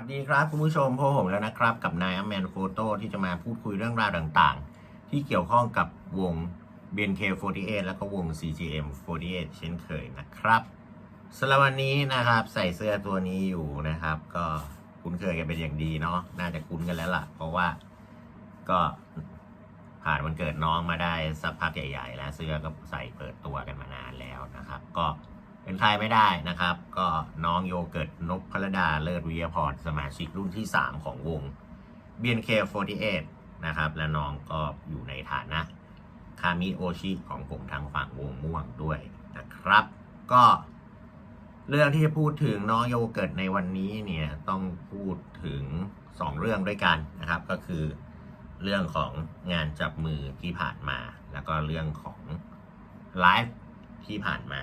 วัสดีครับคุณผู้ชมพบผมแล้วนะครับ กับนายอแมนโฟโต้ที่จะมาพูดคุยเรื่องราวต่างๆ ที่เกี่ยวข้องกับวง BNK48 แล้วก็วง CGM48 เช่นเคยนะครับสำหรับวันนี้นะครับใส่เสื้อตัวนี้อยู่นะครับ ก็คุ้นเคยกันเป็นอย่างดีเนาะน่าจะคุ้นกันแล้วล่ะ เพราะว่าก็ผ่านวันเกิดน้องมาได้สักพักใหญ่ๆ แล้วเสื้อก็ใส่เปิดตัวกันมานานแล้วนะครับ ก็ เป็นใครไม่ได้นะครับ ก็น้องโยเกิร์ตนพพลดาเลิศวิยาพรสมาชิกรุ่นที่ 3 ของวง BNK48 นะครับ และน้องก็อยู่ในฐานะคามิโอชิของผมทางฝั่งวงม่วงด้วยนะครับ ก็เรื่องที่จะพูดถึงน้องโยเกิร์ตในวันนี้เนี่ยต้องพูดถึง 2 เรื่องด้วยกันนะครับ ก็คือเรื่องของงานจับมือที่ผ่านมา แล้วก็เรื่องของไลฟ์ที่ผ่านมา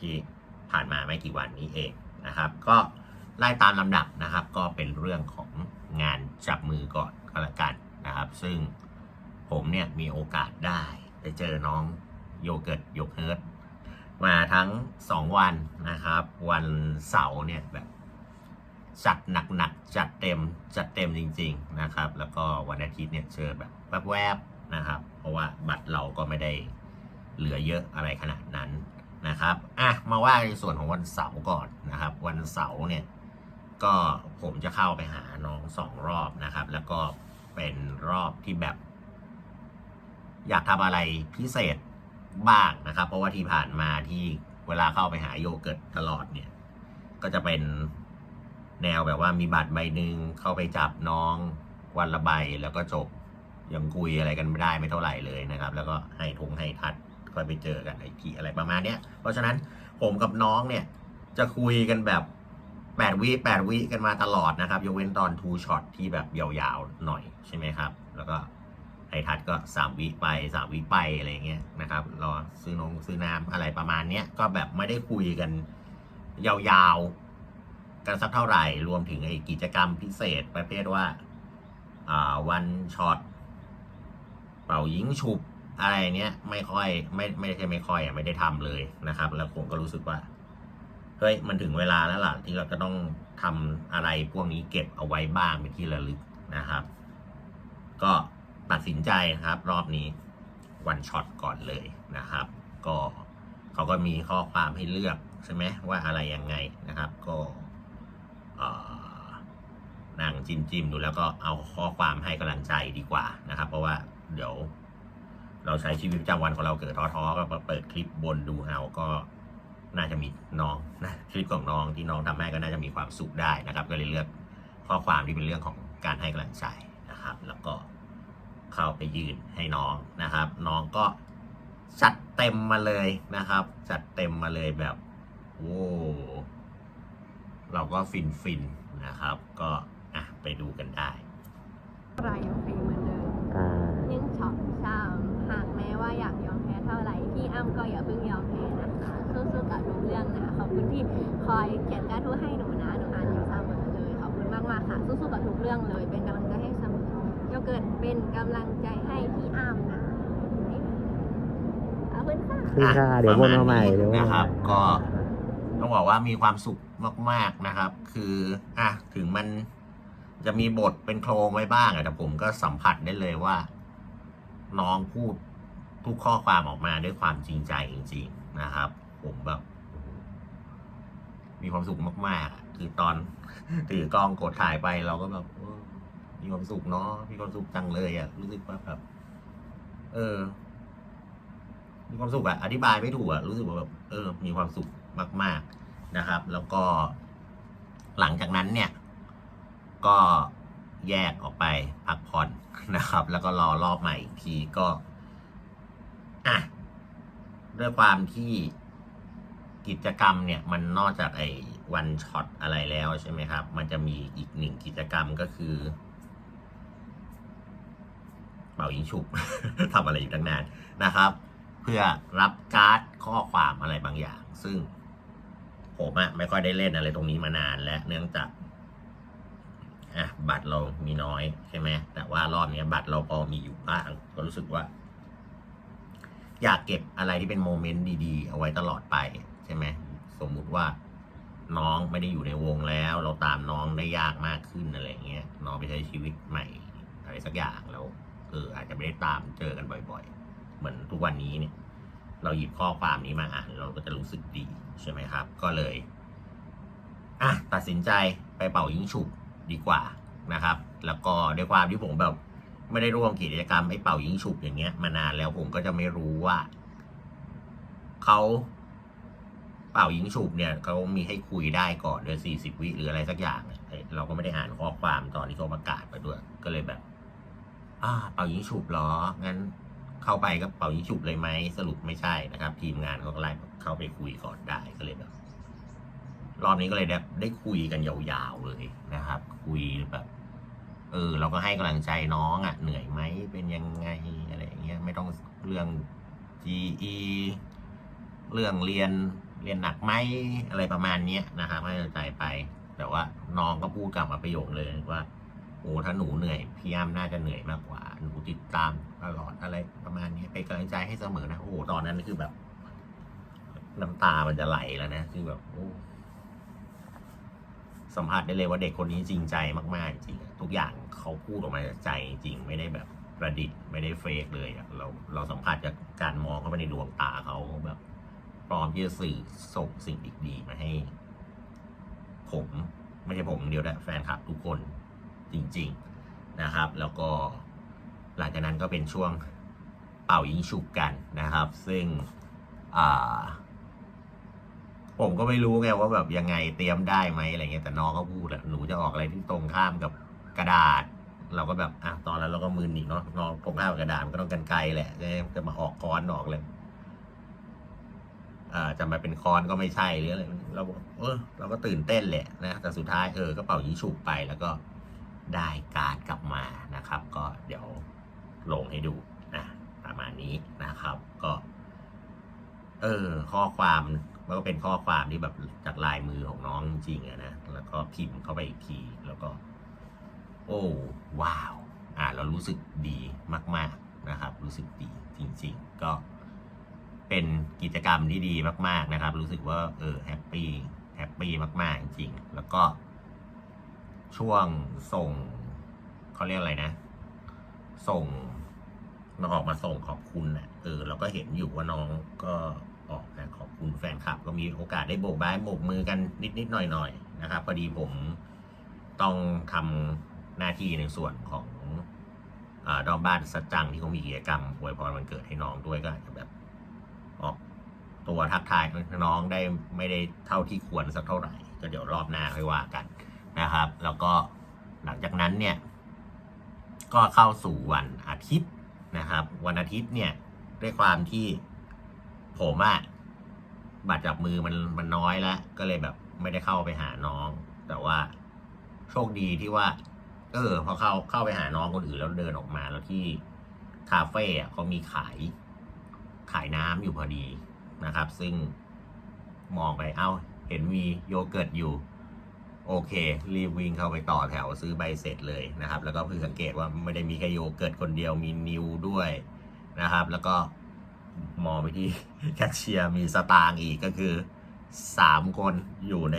ที่ ผ่านมาไม่กี่วันนี้เองนะครับ ก็ไล่ตามลำดับนะครับ ก็เป็นเรื่องของงานจับมือก่อนก็แล้วกันนะครับ ซึ่งผมเนี่ยมีโอกาสได้ไปเจอน้องโยเกิร์ตโยเฮิร์ตมาทั้ง 2 วันนะครับ วันเสาร์เนี่ยแบบจัดหนักๆจัดเต็มจัดเต็มจริง ๆนะครับ แล้วก็วันอาทิตย์เนี่ยเจอแบบแวบๆนะครับ เพราะว่าบัตรเราก็ไม่ได้เหลือเยอะอะไรขนาดนั้น นะครับอะมาว่าในส่วนของวันเสาร์ก่อนนะครับ วันเสาร์เนี่ยก็ผมจะเข้าไปหาน้องสองรอบนะครับ แล้วก็เป็นรอบที่แบบ อยากทำอะไรพิเศษบ้างนะครับ เพราะว่าที่ผ่านมาที่เวลาเข้าไปหาโยเกิร์ตตลอดเนี่ย ก็จะเป็นแนวแบบว่ามีบัตรใบหนึ่งเข้าไปจับน้องวันละใบแล้วก็จบยังคุยอะไรกันไม่ได้ไม่เท่าไหร่เลยนะครับ แล้วก็ให้ทงให้ทัด ค่อยไปเจอกันไอทีอะไรประมาณเนี้ย เพราะฉะนั้นผมกับน้องเนี่ยจะคุยกันแบบแปดวิแปดวิกันมาตลอดนะครับ ยกเว้นตอนทูช็อตที่แบบยาวๆหน่อยใช่ไหมครับ แล้วก็ไอทัดก็สามวิไปสามวิไปอะไรเงี้ยนะครับรอซื้อนงซื้อน้ำอะไรประมาณเนี้ยก็แบบไม่ได้คุยกันยาวๆ กันสักเท่าไหร่ รวมถึงไอกิจกรรมพิเศษประเภทว่าอ่าวันช็อตเป่ายิงฉุบ อะไรเนี้ยไม่ค่อยไม่ไม่ใช่ไม่ค่อยอะไม่ได้ทำเลยนะครับ แล้วผมก็รู้สึกว่าเฮ้ยมันถึงเวลาแล้วล่ะที่เราจะต้องทำอะไรพวกนี้เก็บเอาไว้บ้างเป็นที่ระลึกนะครับ ก็ตัดสินใจครับ รอบนี้วันช็อตก่อนเลยนะครับ ก็เขาก็มีข้อความให้เลือกใช่ไหมว่าอะไรยังไงนะครับ ก็เอ่อนั่งจิ้มจิ้มดูแล้วก็เอาข้อความให้กำลังใจดีกว่านะครับ เพราะว่าเดี๋ยว เราใช้ชีวิตประจำวันของเราเกิดท้อๆก็เปิดคลิปบนดูเอาก็น่าจะมีน้องนะคลิปของน้องที่น้องทำให้ก็น่าจะมีความสุขได้นะครับ ก็เลยเลือกข้อความที่เป็นเรื่องของการให้กำลังใจนะครับ แล้วก็เข้าไปยืนให้น้องนะครับ น้องก็จัดเต็มมาเลยนะครับ จัดเต็มมาเลยแบบโอ้เราก็ฟินฟินๆนะครับ ก็อะไปดูกันได้ไรยังฟรีเหมือนเดิมอ่ายิ่งช็อตช้ำหา ก็อย่าเพิ่งยอมแพ้นะคะสู้ๆกับทุกเรื่องนะขอบคุณที่คอยเขียนการ์ดทูให้หนูนะหนูอ่านอยู่เสมอเลยขอบคุณมากๆค่ะสู้ๆกับทุกเรื่องเลย เป็นกำลังใจให้เสมอโยเกิร์ตเป็นกำลังใจให้พี่อ้ำนะขอบคุณค่ะ คือค่ะ เดี๋ยววนมาใหม่ประณเดี๋ยววนนะมาคใหรัม่ บ ก็ต้องบอกว่ามีความสุขมากๆนะครับ คืออะถึงมันจะมีบทเป็นโครงไว้บ้างอะแต่ผมก็สัมผัสได้เลยว่า น้องพูด ทุกข้อความออกมาด้วยความจริงใจจริงๆนะครับ ผมแบบ มีความสุขมากๆอะคือตอนถือกล้องกดถ่ายไปเราก็แบบมีความสุขเนาะมีความสุขจังเลยอะรู้สึกว่าแบบ เออ มีความสุขอะอธิบายไม่ถูกอะรู้สึกว่าแบบเออ มีความสุขมาก ๆนะครับ แล้วก็ หลังจากนั้นเนี่ย ก็แยกออกไปพักผ่อนนะครับ แล้วก็รอรอบใหม่อีกทีก็ อะด้วยความที่กิจกรรมเนี่ยมันนอกจากไอ้วันช็อตอะไรแล้วใช่ไหมครับ มันจะมีอีกหนึ่งกิจกรรมก็คือเป่ายิงฉุบทำอะไรอยู่ตั้งนานนะครับ เพื่อรับการ์ดข้อความอะไรบางอย่าง ซึ่งผมอะไม่ค่อยได้เล่นอะไรตรงนี้มานานและเนื่องจากอะบัตรเรามีน้อยใช่ไหมแต่ว่ารอบนี้บัตรเราพอมีอยู่บ้างก็รู้สึกว่า อยากเก็บอะไรที่เป็นโมเมนต์ดีๆ เอาไว้ตลอดไปใช่ไหมสมมุติว่าน้องไม่ได้อยู่ในวงแล้ว เราตามน้องได้ยากมากขึ้นอะไรเงี้ยน้องไปใช้ชีวิตใหม่อะไรสักอย่างแล้วเอออาจจะไม่ได้ตามเจอกันบ่อย ๆ เหมือนทุกวันนี้เนี่ย เราหยิบข้อความนี้มาอ่านเราก็จะรู้สึกดีใช่ไหมครับ ก็เลยอะตัดสินใจไปเป่ายิงฉุบดีกว่านะครับ แล้วก็ด้วยความที่ผมแบบ ไม่ได้ร่วมกิจกรรมไอ้เป่ายิงฉุบอย่างเงี้ย มานานแล้วผมก็จะไม่รู้ว่าเขาเป่ายิงฉุบเนี่ยเขามีให้คุยได้ก่อนเดือนสี่สิบวิหรืออะไรสักอย่างเนี่ยเราก็ไม่ได้อ่านข้อความตอนที่เขาประกาศไปด้วย ก็เลยแบบอ่าเป่ายิงฉุบหรองั้นเข้าไปก็เป่ายิงฉุบเลยไหมสรุปไม่ใช่นะครับ ทีมงานเขาก็ไล่เข้าไปคุยก่อนได้ก็เลยแบบรอบนี้ก็เลยได้ได้คุยกันยาวๆเลยนะครับ คุยแบบ เออ เราก็ให้กำลังใจน้องอะ่ะ เหนื่อยไหมเป็นยังไงอะไรอย่างเงี้ยไม่ต้องเรื่อง GE เรื่องเรียนเรียนหนักไหมอะไรประมาณเนี้ยนะครับให้กำลังใจไป แต่ว่าน้องก็พูดกลับมาประโยคเลยว่าโอ้ถ้าหนูเหนื่อยพี่ยามน่าจะเหนื่อยมากกว่าหนูติดตามตลอดอะไรประมาณนี้เป็นกำลังใจให้เสมอนะโอ้ตอนนั้นคือแบบ น้ำตามันจะไหลแล้วนะคือแบบโอ้ สัมผัสได้เลยว่าเด็กคนนี้จริงใจมากๆจริงทุกอย่างเขาพูดออกมาจากใจจริงไม่ได้แบบประดิษฐ์ไม่ได้เฟกเลยเราเราสัมผัสจากการมองเข้าไปในดวงตาเขาแบบพร้อมที่จะสื่อส่งสิ่งดีๆมาให้ ผมไม่ใช่ผมเดียวแต่แฟนคลับทุกคนจริง ๆนะครับ แล้วก็หลังจากนั้นก็เป็นช่วงเป่ายิงฉุบกันนะครับ ซึ่งอ่า ผมก็ไม่รู้ไงว่าแบบยังไงเตรียมได้ไหมอะไรเงี้ยแต่น้องก็พูดแหละหนูจะออกอะไรที่ตรงข้ามกับกระดาษ เราก็แบบอะตอนนั้นเราก็มึนอีเนาะน้องตรงข้ามกับกระดาษมันก็ต้องกันไกลแหละจะจะมาออกคอนออกเลยอ่าจะมาเป็นคอนก็ไม่ใช่หรืออะไรเราเออเราก็ตื่นเต้นแหละนะแต่สุดท้ายเออก็เป่ายิงฉุบไปแล้วก็ได้การกลับมานะครับ ก็เดี๋ยวลงให้ดูนะประมาณนี้นะครับ ก็ เออ ข้อความ มันก็เป็นข้อความที่แบบจากลายมือของน้องจริงๆอะนะ แล้วก็พิมพ์เข้าไปอีกที แล้วก็ โอ้ว้าว อ่าเรารู้สึกดีมาก ๆนะครับ รู้สึกดีจริง ๆ ก็เป็นกิจกรรมที่ดีมาก ๆนะครับ รู้สึกว่าเออแฮปปี้แฮปปี้มากๆจริงๆแล้วก็ ช่วงส่งเขาเรียกอะไรนะ ส่งมาออกมาส่งขอบคุณนะเออเราก็เห็นอยู่ว่าน้องก็ ออกนะขอบคุณแฟนคลับ ก็มีโอกาสได้โบกไม้โบกมือกันนิดๆหน่อยๆนะครับพอดีผมต้องทำหน้าที่ในส่วนของอาดอมบ้านสัจจังที่เขามีกิจกรรมอวยพรวันเกิดให้น้องด้วยก็อาจจะแบบออกตัวทักทายน้องได้ไม่ได้เท่าที่ควรสักเท่าไหร่ ก็เดี๋ยวรอบหน้าค่อยว่ากันนะครับ แล้วก็หลังจากนั้นเนี่ยก็เข้าสู่วันอาทิตย์นะครับ วันอาทิตย์เนี่ยด้วยความที่ ผมอะบัตรจับมือมันมันน้อยแล้ว ก็เลยแบบไม่ได้เข้าไปหาน้อง แต่ว่าโชคดีที่ว่า เออ พอเข้าเข้าไปหาน้องคนอื่นแล้วเดินออกมาแล้วที่คาเฟ่อะเขามีขายขายน้ำอยู่พอดีนะครับ ซึ่งมองไปเอ้า เห็นมีโยเกิร์ตอยู่ โอเค รีบวิ่งเข้าไปต่อแถวซื้อใบเสร็จเลยนะครับ แล้วก็เพิ่งสังเกตว่าไม่ได้มีแค่โยเกิร์ตคนเดียวมีนิวด้วยนะครับ แล้วก็ มองไปที่แคชเชียร์มีสตางค์อีกก็คือสามคนอยู่ใน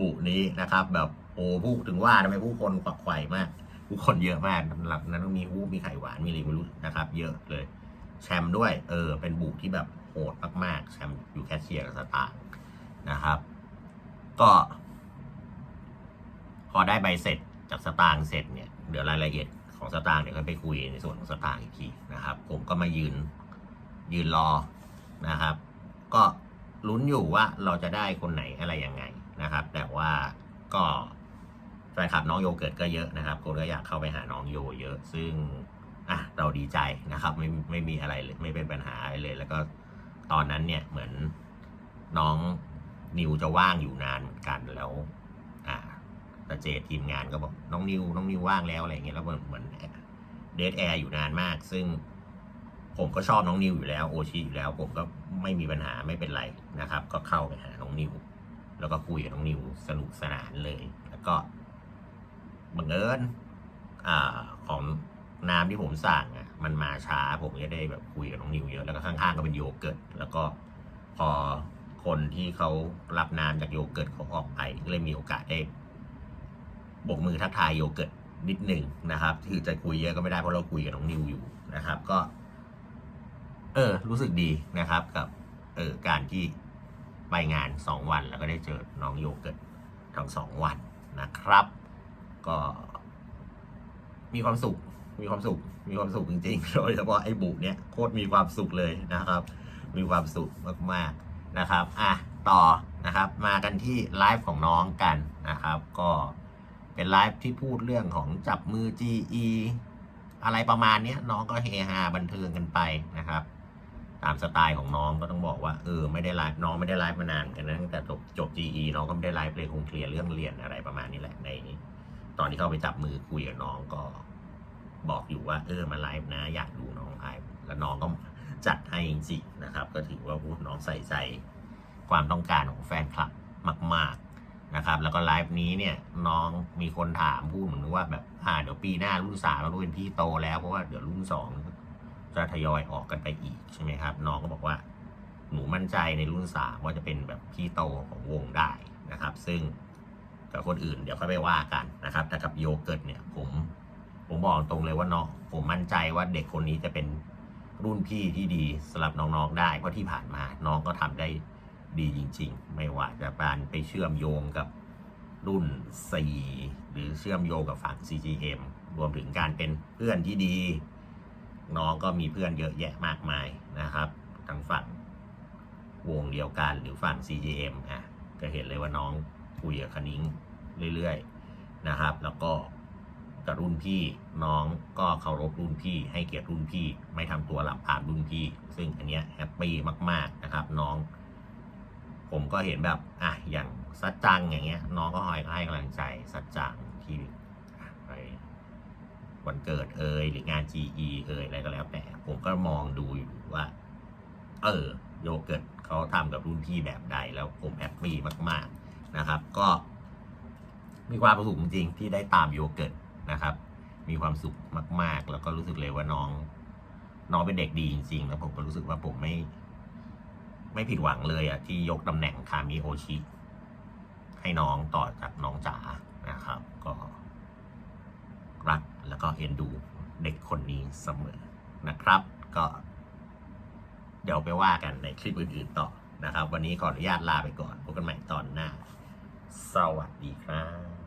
บุนี้นะครับ แบบโอ้ผู้ถึงว่าทำไมผู้คนขวักไขว่มาก ผู้คนเยอะมากสำหรับนั้นต้องมีฮู้มีไข่หวานมีอะไรไม่รู้นะครับ เยอะเลย แชมป์ด้วย เออ เป็นบุกที่แบบโหดมากๆแชมป์อยู่แคชเชียร์กับสตางค์นะครับ ก็พอได้ใบเสร็จจากสตางค์เสร็จเนี่ยเดี๋ยวรายละเอียดของสตางค์เดี๋ยวค่อยไปคุยในส่วนของสตางค์อีกทีนะครับ ผมก็มายืน ยืนรอนะครับ ก็ลุ้นอยู่ว่าเราจะได้คนไหนอะไรยังไงนะครับ แต่ว่าก็แฟนคลับน้องโยเกิร์ตก็เยอะนะครับคนก็อยากเข้าไปหาน้องโยเยอะ ซึ่งอะเราดีใจนะครับ ไม่ไม่มีอะไรเลยไม่เป็นปัญหาอะไรเลย แล้วก็ตอนนั้นเนี่ยเหมือนน้องนิวจะว่างอยู่นานเหมือนกันแล้วอ่าแต่เจทีมงานก็บอกน้องนิวน้องนิวว่างแล้วอะไรเงี้ยแล้วเหมือนเหมือนเดทแอร์อยู่นานมาก ซึ่ง ผมก็ชอบน้องนิวอยู่แล้วโอชิอยู่แล้วผมก็ไม่มีปัญหาไม่เป็นไรนะครับ ก็เข้าไปหาน้องนิวแล้วก็คุยกับน้องนิวสนุกสนานเลย แล้วก็บังเอิญอ่าของน้ำที่ผมสั่งอะมันมาช้าผมก็ได้แบบคุยกับน้องนิวเยอะแล้วก็ข้างๆก็เป็นโยเกิร์ตแล้วก็พอคคนที่เขารับน้ำจากโยเกิร์ตเขาออกไปก็เลยมีโอกาสได้บกมือทักทายโยเกิร์ตนิดหนึ่งนะครับ คือจะคุยเยอะก็ไม่ได้เพราะเราคุยกับน้องนิวอยู่นะครับ ก็ เออ รู้สึกดีนะครับกับเออการที่ไปงานสองวันแล้วก็ได้เจอน้องโยเกิร์ตทั้งสองวันนะครับ ก็มีความสุข มีความสุข มีความสุขจริงๆ โดยเฉพาะไอ้บุเนี่ยโคตรมีความสุขเลยนะครับ มีความสุขมากๆนะครับ อะ ต่อนะครับ มากันที่ไลฟ์ของน้องกันนะครับ ก็เป็นไลฟ์ที่พูดเรื่องของจับมือ GE อะไรประมาณนี้น้องก็เฮฮาบันเทิงกันไปนะครับ ตามสไตล์ของน้องก็ต้องบอกว่าเออไม่ได้ไลฟ์น้องไม่ได้ไลฟ์มานานกันนะตั้งแต่จบจบ GE น้องก็ไม่ได้ไลฟ์เลยคงเคลียร์เรื่องเรียนอะไรประมาณนี้แหละในตอนที่เข้าไปจับมือคุยกับน้องก็บอกอยู่ว่าเออมาไลฟ์นะ อยากดูน้องไลฟ์แล้วน้องก็จัดให้จริงๆนะครับ ก็ถือว่าพูดน้องใส่ใจความต้องการของแฟนคลับมาก ๆนะครับ แล้วก็ไลฟ์นี้เนี่ยน้องมีคนถามพูดเหมือนว่าแบบอ่าเดี๋ยวปีหน้ารุ่นสามเราเป็นพี่โตแล้วเพราะว่าเดี๋ยวรุ่นสอง จะทยอยออกกันไปอีกใช่ไหมครับ น้องก็บอกว่าหนูมั่นใจในรุ่นสามว่าจะเป็นแบบพี่โตของวงได้นะครับ ซึ่งกับคนอื่นเดี๋ยวค่อยไปว่ากันนะครับ แต่กับโยเกิร์ตเนี่ยผมผมบอกตรงเลยว่าน้องผมมั่นใจว่าเด็กคนนี้จะเป็นรุ่นพี่ที่ดีสำหรับน้องๆได้เพราะที่ผ่านมาน้องก็ทำได้ดีจริง ๆ ไม่ว่าจะการไปเชื่อมโยงกับรุ่น 4 หรือเชื่อมโยงกับฝั่ง CGM รวมถึงการเป็นเพื่อนที่ดี น้องก็มีเพื่อนเยอะแยะมากมายนะครับทั้งฝั่งวงเดียวกันหรือฝั่ง CGM อะก็เห็นเลยว่าน้องคุยกับคณิ้งเรื่อยๆนะครับ แล้วก็กับรุ่นพี่น้องก็เคารพรุ่นพี่ ให้เกียรติรุ่นพี่ ไม่ทำตัวหลับพามรุ่นพี่ ซึ่งอันเนี้ยแฮปปี้มากๆนะครับ น้อง ผมก็เห็นแบบอะอย่างสัจจังอย่างเงี้ย น้องก็คอยให้กำลังใจสัจจังที่ วันเกิดเอยหรืองาน GE เอยอะไรก็แล้วแต่ ผมก็มองดูอยู่ว่า เออ โยเกิร์ตเขาทำกับรุ่นพี่แบบใดแล้วผมแฮปปี้มาก ๆนะครับ ก็ มีความสุขจริงที่ได้ตามโยเกิร์ตนะครับ มีความสุขมาก ๆ แล้วก็รู้สึกเลยว่าน้อง น้องเป็นเด็กดีจริง ๆ แล้วผมก็รู้สึกว่าผมไม่ ไม่ผิดหวังเลยอะที่ยกตำแหน่งคามิโอชิให้น้องต่อจากน้องจ๋านะครับ ก็ แล้วก็เอ็นดูเด็กคนนี้เสมอนะครับ ก็ เดี๋ยวไปว่ากันในคลิปอื่นๆต่อนะครับ วันนี้ขออนุญาตลาไปก่อนพบกันใหม่ตอนหน้า สวัสดีครับ